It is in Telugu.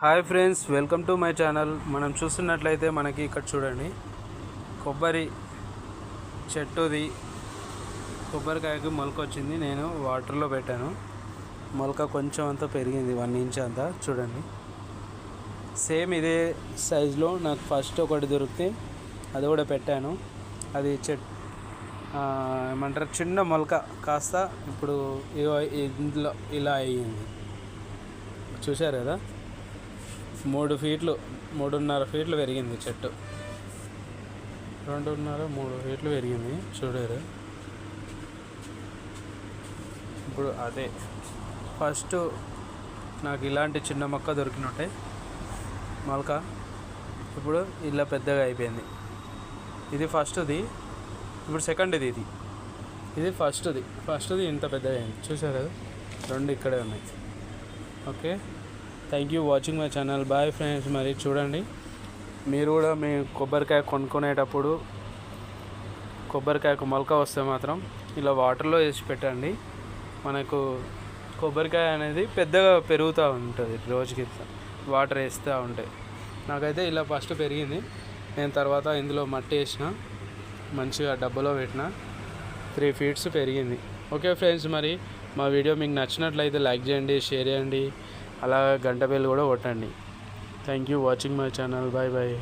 Hi friends welcome to my channel. మనం చూస్తున్నట్లయితే మనకి ఇక్కడ చూడండి కొబ్బరి చెట్టుది కొబ్బరికాయకు మొలక వచ్చింది నేను వాటర్లో పెట్టాను. మొలక కొంచెం అంతా పెరిగింది వన్ ఇంచ్ అంతా. చూడండి. సేమ్ ఇదే సైజులో నాకు ఫస్ట్ ఒకటి దొరికితే అది కూడా పెట్టాను. అది చెట్ ఏమంటారు చిన్న మొలక కాస్త ఇప్పుడు ఇందులో ఇలా అయ్యింది. చూశారు కదా? మూడు ఫీట్లు మూడున్నర ఫీట్లు పెరిగింది చెట్టు. రెండున్నర మూడు ఫీట్లు పెరిగింది చూడారు. ఇప్పుడు అదే. ఫస్ట్ నాకు ఇలాంటి చిన్న మొక్క దొరికినట్టే. మొలక ఇప్పుడు ఇలా పెద్దగా అయిపోయింది. ఇది ఫస్ట్ది. ఇప్పుడు సెకండ్ది ఇది. ఇది ఫస్ట్ది. ఫస్ట్ది ఇంత పెద్దగా అయింది. చూసారు? కదా రెండు ఇక్కడే ఉన్నాయి. Okay? Thank you watching my channel bye friends మరి చూడండి. మీరు కూడా మీ కొబ్బరికాయ కొనుక్కునేటప్పుడు కొబ్బరికాయకు మొలక వస్తే మాత్రం ఇలా వాటర్లో వేసి పెట్టండి. మనకు కొబ్బరికాయ అనేది పెద్దగా పెరుగుతూ ఉంటుంది రోజుకి వాటర్ వేస్తూ ఉంటాయి నాకైతే ఇలా ఫస్ట్ పెరిగింది. నేను తర్వాత ఇందులో మట్టి వేసిన మంచిగా డబ్బులో పెట్టిన త్రీ ఫీట్స్ పెరిగింది. ఓకే ఫ్రెండ్స్ మరి మా వీడియో మీకు నచ్చినట్లయితే లైక్ చేయండి షేర్ చేయండి. అలా గంట బెల్ కూడా కొట్టండి. Thank you watching my channel bye bye